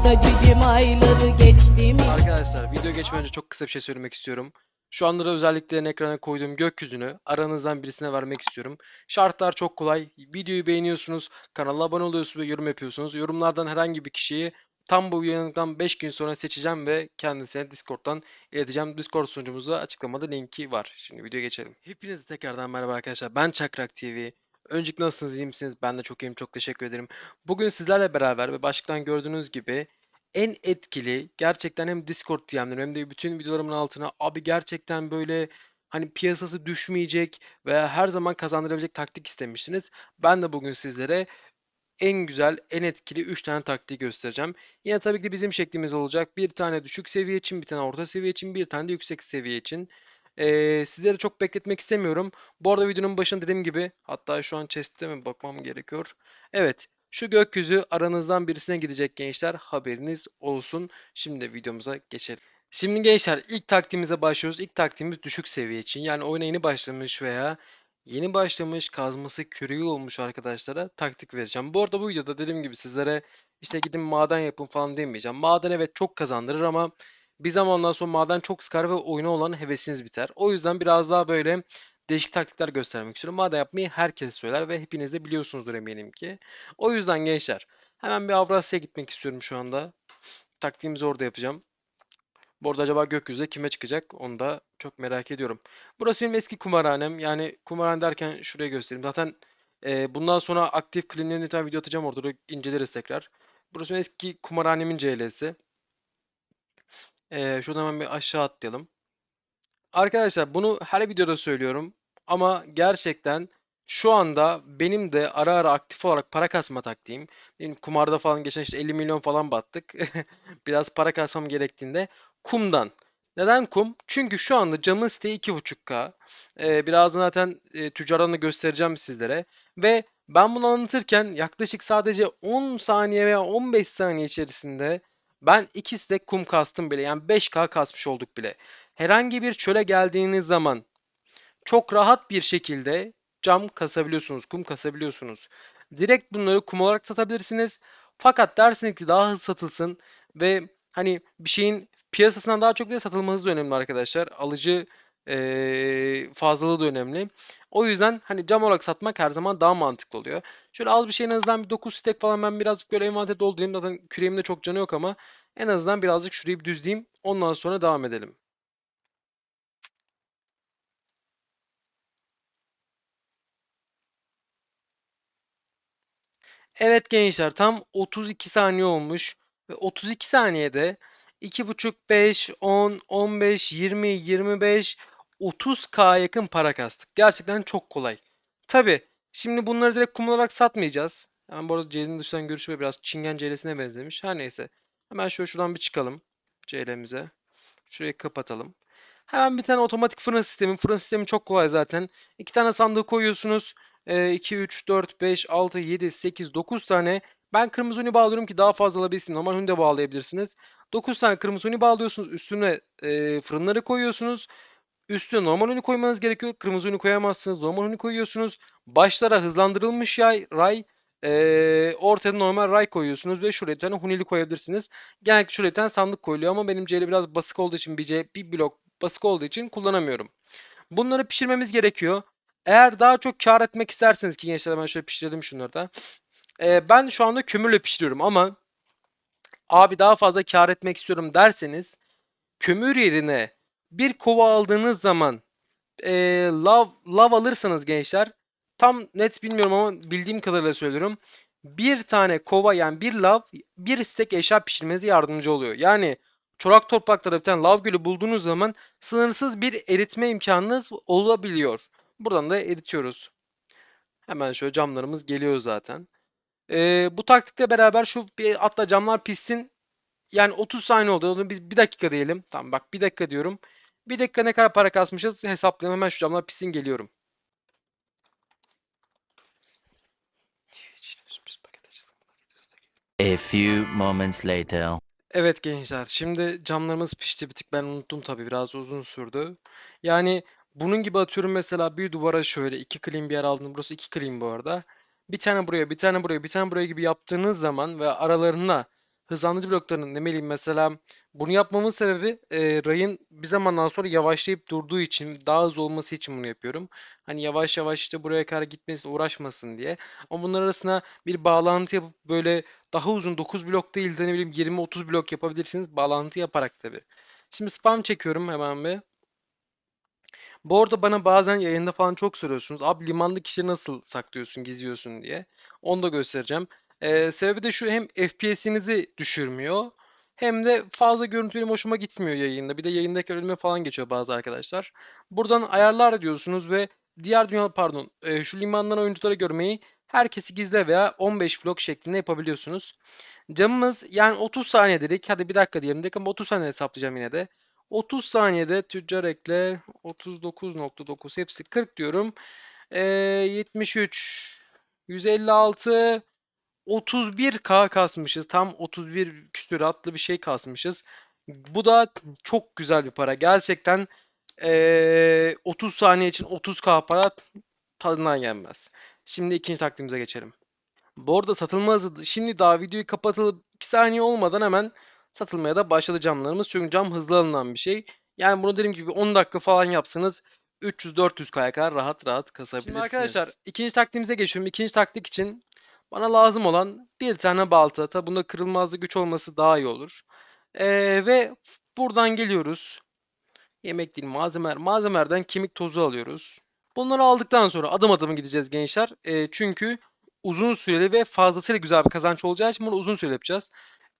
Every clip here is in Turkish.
Cicim ayları geçti? Arkadaşlar video geçmeden önce çok kısa bir şey söylemek istiyorum. Şu anda da özelliklerini ekrana koyduğum gökyüzünü aranızdan birisine vermek istiyorum. Şartlar çok kolay. Videoyu beğeniyorsunuz, kanala abone oluyorsunuz ve yorum yapıyorsunuz. Yorumlardan herhangi bir kişiyi tam bu yayınlıktan 5 gün sonra seçeceğim ve kendisine Discord'dan ileteceğim. Discord sunucumuzda açıklamada linki var. Şimdi videoya geçelim. Hepinize tekrardan merhaba arkadaşlar. Ben Çakrak TV. Öncelikle nasılsınız, iyi misiniz? Ben de çok iyiyim, çok teşekkür ederim. Bugün sizlerle beraber ve başlıktan gördüğünüz gibi en etkili gerçekten hem Discord DM'lerim hem de bütün videolarımın altına abi gerçekten böyle hani piyasası düşmeyecek veya her zaman kazandırabilecek taktik istemiştiniz. Ben de bugün sizlere en güzel, en etkili 3 tane taktiği göstereceğim. Yine tabii ki de bizim şeklimiz olacak. Bir tane düşük seviye için, bir tane orta seviye için, bir tane de yüksek seviye için. Ee, sizleri çok bekletmek istemiyorum. Bu arada videonun başında dediğim gibi, hatta şu an chest'te mi bakmam gerekiyor. Evet, şu gökyüzü aranızdan birisine gidecek gençler. Haberiniz olsun. Şimdi videomuza geçelim. Şimdi gençler ilk taktiğimize başlıyoruz. İlk taktiğimiz düşük seviye için. Yani oyuna yeni başlamış veya yeni başlamış kazması küreği olmuş arkadaşlara taktik vereceğim. Bu arada bu videoda dediğim gibi sizlere işte gidin maden yapın falan demeyeceğim. Maden evet çok kazandırır ama bir zamandan sonra maden çok sıkar ve oyuna olan hevesiniz biter. O yüzden biraz daha böyle değişik taktikler göstermek istiyorum. Maden yapmayı herkes söyler ve hepiniz de biliyorsunuzdur eminim ki. O yüzden gençler hemen bir Avrasya'ya gitmek istiyorum şu anda. Taktiğimizi orada yapacağım. Bu arada acaba gökyüzü kime çıkacak onu da çok merak ediyorum. Burası benim eski kumarhanem. Yani kumarhane derken şuraya göstereyim. Zaten e, bundan sonra aktif clean'lerini tane video atacağım orada da inceleriz tekrar. Burası benim eski kumarhanemin CL'si. E, şuradan hemen bir aşağı atlayalım. Arkadaşlar bunu her videoda söylüyorum ama gerçekten şu anda benim de ara ara aktif olarak para kasma taktiğim. Benim kumarda falan geçen işte 50 milyon falan battık. Biraz para kasmam gerektiğinde kumdan. Neden kum? Çünkü şu anda camın siteyi 2.5K. Ee, birazdan zaten e, tüccarını göstereceğim sizlere. Ve ben bunu anlatırken yaklaşık sadece 10 saniye veya 15 saniye içerisinde ben ikisi de kum kastım bile. Yani 5K kasmış olduk bile. Herhangi bir çöle geldiğiniz zaman çok rahat bir şekilde cam kasabiliyorsunuz, kum kasabiliyorsunuz. Direkt bunları kum olarak satabilirsiniz. Fakat dersiniz ki daha hızlı satılsın ve hani bir şeyin piyasasından daha çok da satılması da önemli arkadaşlar. Alıcı eee fazlalığı da önemli. O yüzden hani cam olarak satmak her zaman daha mantıklı oluyor. Şöyle az bir şey en azından bir 9 stack falan ben birazcık böyle envanter doldurayım. Zaten küreğimde çok canı yok ama en azından birazcık şurayı bir düzleyeyim. Ondan sonra devam edelim. Evet gençler tam 32 saniye olmuş ve 32 saniyede 2.5, 5, 10, 15, 20, 25, 30k yakın para kastık. Gerçekten çok kolay. Tabi şimdi bunları direkt kum olarak satmayacağız. Hemen bu arada CL'nin dışından görüşü biraz Çingen CL'sine benzemiş. Her neyse. Hemen şöyle şuradan bir çıkalım CL'mize. Şurayı kapatalım. Hemen bir tane otomatik fırın sistemi. Fırın sistemi çok kolay zaten. İki tane sandığı koyuyorsunuz. Ee, 2, 3, 4, 5, 6, 7, 8, 9 tane. Ben kırmızı uni bağlıyorum ki daha fazla alabilsin. Normal uni de bağlayabilirsiniz. 9 tane kırmızı uni bağlıyorsunuz. Üstüne e, fırınları koyuyorsunuz. Üstüne normal uni koymanız gerekiyor. Kırmızı uni koyamazsınız. Normal uni koyuyorsunuz. Başlara hızlandırılmış yay, ray. E, ortaya normal ray koyuyorsunuz ve şuraya bir tane hunili koyabilirsiniz. Genellikle şuraya bir tane sandık koyuluyor ama benim CL biraz basık olduğu için bir, C, bir blok basık olduğu için kullanamıyorum. Bunları pişirmemiz gerekiyor. Eğer daha çok kar etmek isterseniz ki gençler ben şöyle pişirelim şunları da. Ee, ben şu anda kömürle pişiriyorum ama abi daha fazla kar etmek istiyorum derseniz kömür yerine bir kova aldığınız zaman e, lav, lav alırsanız gençler tam net bilmiyorum ama bildiğim kadarıyla söylüyorum. Bir tane kova yani bir lav bir stek eşya pişirmenize yardımcı oluyor. Yani çorak topraklarda bir tane lav gölü bulduğunuz zaman sınırsız bir eritme imkanınız olabiliyor. Buradan da eritiyoruz. Hemen şöyle camlarımız geliyor zaten. Ee, bu taktikle beraber şu bir hatta camlar pişsin. Yani 30 saniye oldu. Onu biz bir dakika diyelim. Tamam bak bir dakika diyorum. Bir dakika ne kadar para kasmışız hesaplayalım. Hemen şu camlar pişsin geliyorum. A few moments later. Evet gençler, şimdi camlarımız pişti bir tık ben unuttum tabii biraz uzun sürdü. Yani bunun gibi atıyorum mesela bir duvara şöyle iki clean bir yer aldım. Burası iki clean bu arada. Bir tane buraya, bir tane buraya, bir tane buraya gibi yaptığınız zaman ve aralarına hızlandırıcı blokların ne bileyim mesela bunu yapmamın sebebi e, rayın bir zamandan sonra yavaşlayıp durduğu için daha hızlı olması için bunu yapıyorum. Hani yavaş yavaş işte buraya kadar gitmesi uğraşmasın diye. Ama bunlar arasına bir bağlantı yapıp böyle daha uzun 9 blok değil de ne bileyim 20-30 blok yapabilirsiniz bağlantı yaparak tabii. Şimdi spam çekiyorum hemen bir. Bu arada bana bazen yayında falan çok soruyorsunuz. Abi limanda kişi nasıl saklıyorsun, gizliyorsun diye. Onu da göstereceğim. Ee, sebebi de şu hem FPS'inizi düşürmüyor hem de fazla görüntü benim hoşuma gitmiyor yayında. Bir de yayındaki önüme falan geçiyor bazı arkadaşlar. Buradan ayarlar diyorsunuz ve diğer dünya pardon e, şu limandan oyunculara görmeyi herkesi gizle veya 15 blok şeklinde yapabiliyorsunuz. Camımız yani 30 saniye dedik. Hadi bir dakika diyelim dedik ama 30 saniye hesaplayacağım yine de. 30 saniyede tüccar ekle 39.9 hepsi 40 diyorum. Ee, 73 156 31k kasmışız. Tam 31 küsuratlı bir şey kasmışız. Bu da çok güzel bir para. Gerçekten ee, 30 saniye için 30k para tadından yenmez. Şimdi ikinci taktiğimize geçelim. Bu arada satılma hızı şimdi daha videoyu kapatılıp 2 saniye olmadan hemen satılmaya da başladı camlarımız. Çünkü cam hızlı alınan bir şey. Yani bunu dediğim gibi 10 dakika falan yapsanız 300-400 kaya kadar rahat rahat kasabilirsiniz. Şimdi arkadaşlar ikinci taktiğimize geçiyorum. İkinci taktik için bana lazım olan bir tane balta. Tabi bunda kırılmazlı güç olması daha iyi olur. Ee, ve buradan geliyoruz. Yemek değil malzemeler. Malzemelerden kemik tozu alıyoruz. Bunları aldıktan sonra adım adım gideceğiz gençler. Ee, çünkü uzun süreli ve fazlasıyla güzel bir kazanç olacağı için bunu uzun süre yapacağız.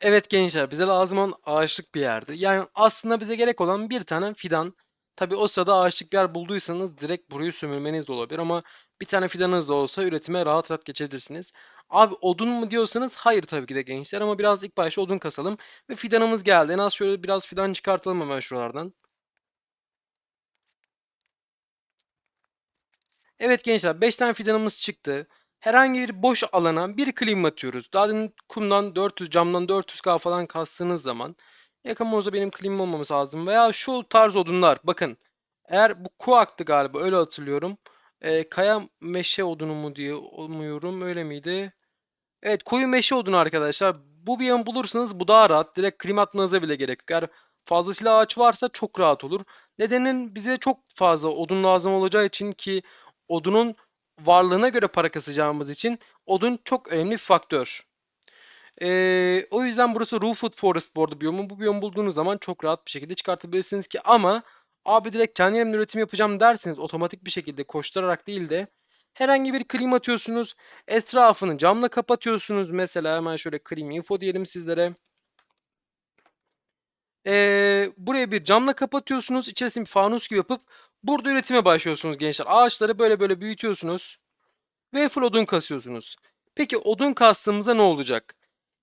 Evet gençler bize lazım olan ağaçlık bir yerdi. Yani aslında bize gerek olan bir tane fidan. Tabi o sırada ağaçlık bir yer bulduysanız direkt burayı sömürmeniz de olabilir ama bir tane fidanınız da olsa üretime rahat rahat geçebilirsiniz. Abi odun mu diyorsanız hayır tabii ki de gençler ama biraz ilk başta odun kasalım ve fidanımız geldi. En az şöyle biraz fidan çıkartalım hemen şuralardan. Evet gençler 5 tane fidanımız çıktı. Herhangi bir boş alana bir klim atıyoruz. Daha demin kumdan 400 camdan 400k falan kastığınız zaman yakınımızda benim klimim olmaması lazım. Veya şu tarz odunlar bakın. Eğer bu kuaktı galiba öyle hatırlıyorum. Ee, kaya meşe odunu mu diye umuyorum öyle miydi? Evet koyu meşe odunu arkadaşlar. Bu bir bulursanız bu daha rahat. Direkt klim atmanıza bile gerek yok. Eğer fazlasıyla ağaç varsa çok rahat olur. Nedenin bize çok fazla odun lazım olacağı için ki odunun varlığına göre para kasacağımız için odun çok önemli bir faktör. Ee, o yüzden burası Roofwood Forest bu arada biyomu. Bu biyomu bulduğunuz zaman çok rahat bir şekilde çıkartabilirsiniz ki ama abi direkt kendi elimle üretim yapacağım derseniz otomatik bir şekilde koşturarak değil de herhangi bir klima atıyorsunuz. Etrafını camla kapatıyorsunuz. Mesela hemen şöyle clean info diyelim sizlere. Ee, buraya bir camla kapatıyorsunuz. İçerisini bir fanus gibi yapıp burada üretime başlıyorsunuz gençler. Ağaçları böyle böyle büyütüyorsunuz. Ve full odun kasıyorsunuz. Peki odun kastığımızda ne olacak?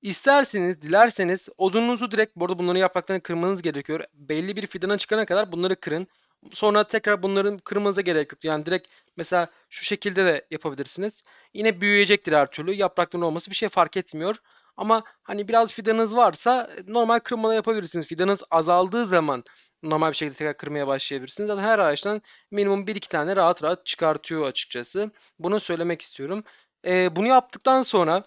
İsterseniz, dilerseniz odununuzu direkt, bu arada bunların yapraklarını kırmanız gerekiyor. Belli bir fidana çıkana kadar bunları kırın. Sonra tekrar bunların kırmanıza gerek yok. Yani direkt mesela şu şekilde de yapabilirsiniz. Yine büyüyecektir her türlü. Yaprakların olması bir şey fark etmiyor. Ama hani biraz fidanınız varsa normal kırmada yapabilirsiniz. Fidanınız azaldığı zaman normal bir şekilde tekrar kırmaya başlayabilirsiniz. Zaten her ağaçtan minimum 1-2 tane rahat rahat çıkartıyor açıkçası. Bunu söylemek istiyorum. Ee, bunu yaptıktan sonra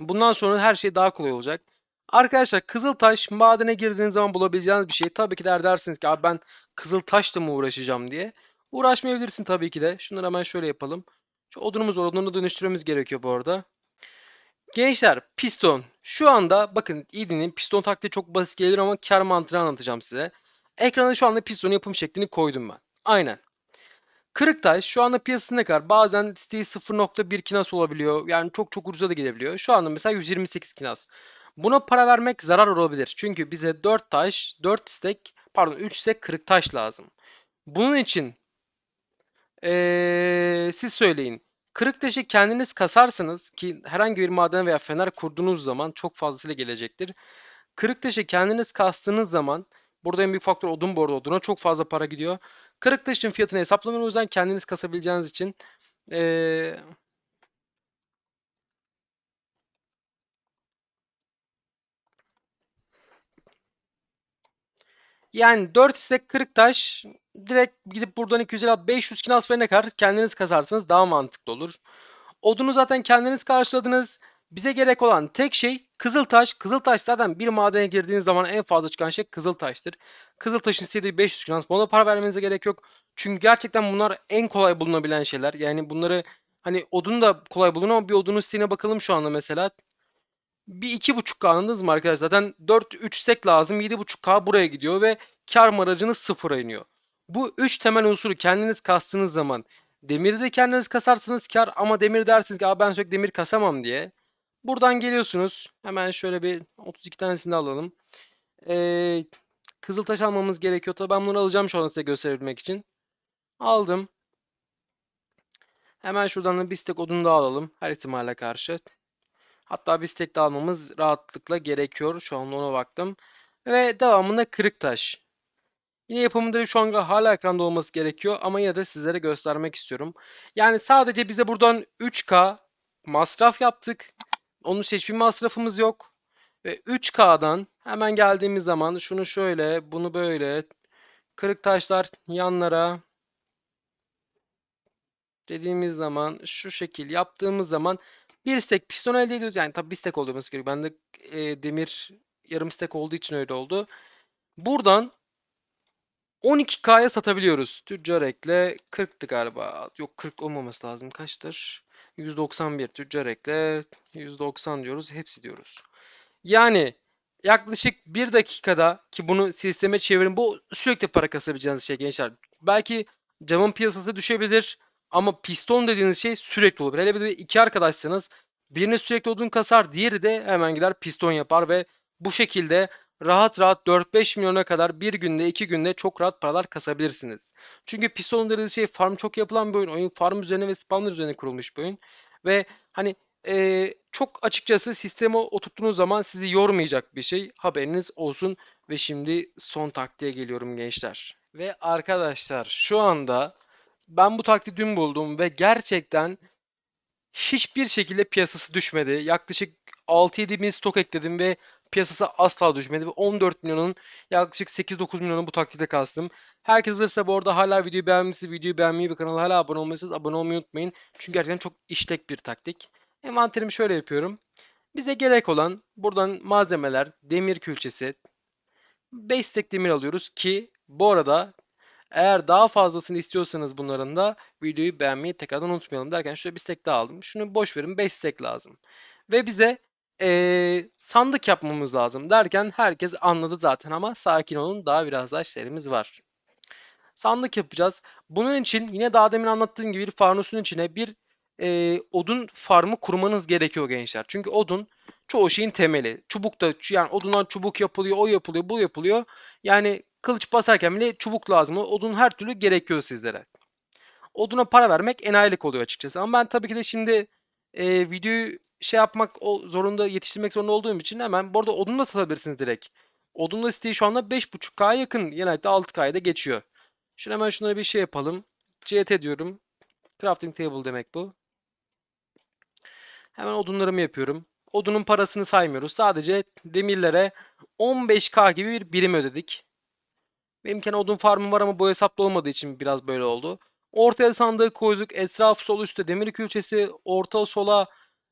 bundan sonra her şey daha kolay olacak. Arkadaşlar Kızıltaş madene girdiğiniz zaman bulabileceğiniz bir şey. Tabii ki der dersiniz ki abi ben Kızıltaş'la mı uğraşacağım diye. Uğraşmayabilirsin tabii ki de. Şunları hemen şöyle yapalım. Şu odunumuz var. Odunu dönüştürmemiz gerekiyor bu arada. Gençler piston. Şu anda bakın dinleyin. Piston taktiği çok basit gelir ama kar mantığını anlatacağım size. Ekrana şu anda piston yapım şeklini koydum ben. Aynen. Kırıktaş şu anda piyasası ne kadar? Bazen siteyi 0.1 kinas olabiliyor. Yani çok çok ucuza da gidebiliyor. Şu anda mesela 128 kinas. Buna para vermek zarar olabilir. Çünkü bize 4 taş, 4 stek, pardon 3 stek kırık taş lazım. Bunun için ee, siz söyleyin. Kırık taşı kendiniz kasarsanız ki herhangi bir maden veya fener kurduğunuz zaman çok fazlasıyla gelecektir. Kırık taşı kendiniz kastığınız zaman burada en büyük faktör odun arada oduna çok fazla para gidiyor. Kırık taşın fiyatını hesaplamayın o yüzden kendiniz kasabileceğiniz için ee, Yani 4 istek kırık taş direkt gidip buradan 250 500 kinas verene kadar kendiniz kasarsanız daha mantıklı olur. Odunu zaten kendiniz karşıladınız. Bize gerek olan tek şey Kızıltaş. Kızıltaş zaten bir madene girdiğiniz zaman en fazla çıkan şey Kızıltaş'tır. Kızıltaş'ın istediği 500 finans. Buna para vermenize gerek yok. Çünkü gerçekten bunlar en kolay bulunabilen şeyler. Yani bunları hani odun da kolay bulunur ama bir odunun isteğine bakalım şu anda mesela. Bir iki buçuk k anladınız mı arkadaşlar? Zaten 4 3 sek lazım. 7.5K buraya gidiyor ve kar maracınız sıfıra iniyor. Bu 3 temel unsuru kendiniz kastığınız zaman demiri de kendiniz kasarsanız kar ama demir dersiniz ki ben sürekli demir kasamam diye. Buradan geliyorsunuz. Hemen şöyle bir 32 tanesini alalım. Ee, Kızıltaş almamız gerekiyor. Tabii ben bunu alacağım şu an size gösterebilmek için. Aldım. Hemen şuradan da bir stek odunu da alalım. Her ihtimale karşı. Hatta bir stek de almamız rahatlıkla gerekiyor. Şu an ona baktım. Ve devamında kırık taş. Yine yapımında şu an hala ekranda olması gerekiyor ama yine de sizlere göstermek istiyorum. Yani sadece bize buradan 3K masraf yaptık. Onun hiçbir masrafımız yok. Ve 3K'dan hemen geldiğimiz zaman şunu şöyle, bunu böyle, kırık taşlar yanlara dediğimiz zaman şu şekil yaptığımız zaman bir stek piston elde ediyoruz. Yani tabii bir stek olması gerekiyor. Bende e, demir yarım stek olduğu için öyle oldu. Buradan 12K'ya satabiliyoruz. Tüccar ekle 40'tı galiba. Yok 40 olmaması lazım. Kaçtır? 191 tüccar ekle 190 diyoruz. Hepsi diyoruz. Yani yaklaşık bir dakikada ki bunu sisteme çevirin. Bu sürekli para kasabileceğiniz şey gençler. Belki camın piyasası düşebilir ama piston dediğiniz şey sürekli olur. Hele bir de iki arkadaşsanız birini sürekli odun kasar, diğeri de hemen gider piston yapar ve bu şekilde rahat rahat 4-5 milyona kadar bir günde iki günde çok rahat paralar kasabilirsiniz. Çünkü piston dediğiniz şey farm çok yapılan bir oyun. Oyun farm üzerine ve spawner üzerine kurulmuş bir oyun. Ve hani eee, çok açıkçası sisteme oturttuğunuz zaman sizi yormayacak bir şey. Haberiniz olsun. Ve şimdi son taktiğe geliyorum gençler. Ve arkadaşlar şu anda ben bu taktiği dün buldum ve gerçekten hiçbir şekilde piyasası düşmedi. Yaklaşık 6-7 bin stok ekledim ve piyasası asla düşmedi. Ve 14 milyonun yaklaşık 8-9 milyonu bu taktikte kastım. Herkes alırsa bu arada hala videoyu beğenmişsiniz, videoyu beğenmeyi ve kanala hala abone olmayısınız. Abone olmayı unutmayın. Çünkü gerçekten çok işlek bir taktik. Envanterimi şöyle yapıyorum. Bize gerek olan buradan malzemeler, demir külçesi, 5 stek demir alıyoruz ki bu arada eğer daha fazlasını istiyorsanız bunların da videoyu beğenmeyi tekrardan unutmayalım derken şöyle bir stek daha aldım. Şunu boş verin 5 stek lazım. Ve bize eee, sandık yapmamız lazım derken herkes anladı zaten ama sakin olun daha biraz daha işlerimiz var. Sandık yapacağız. Bunun için yine daha demin anlattığım gibi bir fanusun içine bir eee, odun farmı kurmanız gerekiyor gençler. Çünkü odun çoğu şeyin temeli. Çubuk da yani odundan çubuk yapılıyor, o yapılıyor, bu yapılıyor. Yani kılıç basarken bile çubuk lazım. Odun her türlü gerekiyor sizlere. Oduna para vermek enayilik oluyor açıkçası. Ama ben tabii ki de şimdi e, videoyu şey yapmak zorunda, yetiştirmek zorunda olduğum için hemen bu arada odun da satabilirsiniz direkt. Odun listeyi şu anda 5.5K'ya yakın. Genellikle 6K'ya da geçiyor. Şimdi hemen şunlara bir şey yapalım. CT diyorum. Crafting table demek bu. Hemen odunlarımı yapıyorum. Odunun parasını saymıyoruz. Sadece demirlere 15K gibi bir birim ödedik. Benim kendi odun farmım var ama bu hesapta olmadığı için biraz böyle oldu. Ortaya sandığı koyduk. Etraf sol üstte demir külçesi. Orta sola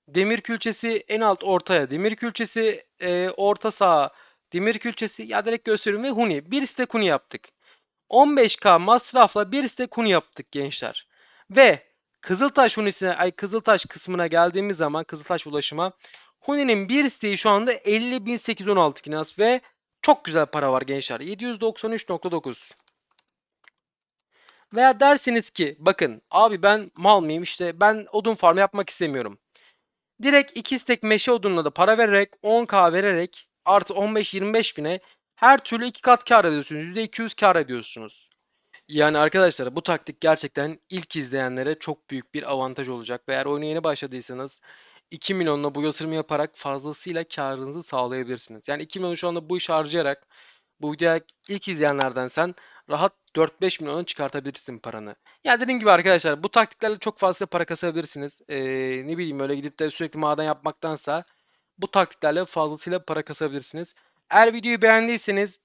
demir külçesi. En alt ortaya demir külçesi. e, orta sağa demir külçesi. Ya direkt gösteriyorum ve huni. Bir stek huni yaptık. 15k masrafla bir stek huni yaptık gençler. Ve Kızıltaş hunisine, ay Kızıltaş kısmına geldiğimiz zaman Kızıltaş ulaşıma Huni'nin bir isteği şu anda 50.816 kinas ve çok güzel para var gençler. 793.9. Veya dersiniz ki bakın abi ben mal mıyım işte ben odun farmı yapmak istemiyorum. Direkt 2 stek meşe odununa da para vererek 10k vererek artı 15-25 bine her türlü 2 kat kar ediyorsunuz. %200 kar ediyorsunuz. Yani arkadaşlar bu taktik gerçekten ilk izleyenlere çok büyük bir avantaj olacak. Ve eğer oyuna yeni başladıysanız 2 milyonla bu yatırımı yaparak fazlasıyla karınızı sağlayabilirsiniz. Yani 2 milyonu şu anda bu işe harcayarak bu videoyu ilk izleyenlerden sen rahat 4-5 milyonu çıkartabilirsin paranı. Ya dediğim gibi arkadaşlar bu taktiklerle çok fazla para kasabilirsiniz. Ee, ne bileyim öyle gidip de sürekli maden yapmaktansa bu taktiklerle fazlasıyla para kasabilirsiniz. Eğer videoyu beğendiyseniz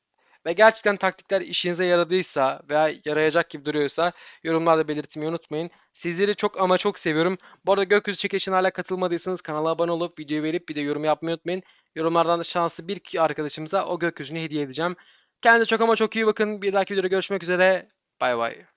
ve gerçekten taktikler işinize yaradıysa veya yarayacak gibi duruyorsa yorumlarda belirtmeyi unutmayın. Sizleri çok ama çok seviyorum. Bu arada gökyüzü çekilişine hala katılmadıysanız kanala abone olup videoyu verip bir de yorum yapmayı unutmayın. Yorumlardan da şanslı bir arkadaşımıza o gökyüzünü hediye edeceğim. Kendinize çok ama çok iyi bakın. Bir dahaki videoda görüşmek üzere. Bay bay.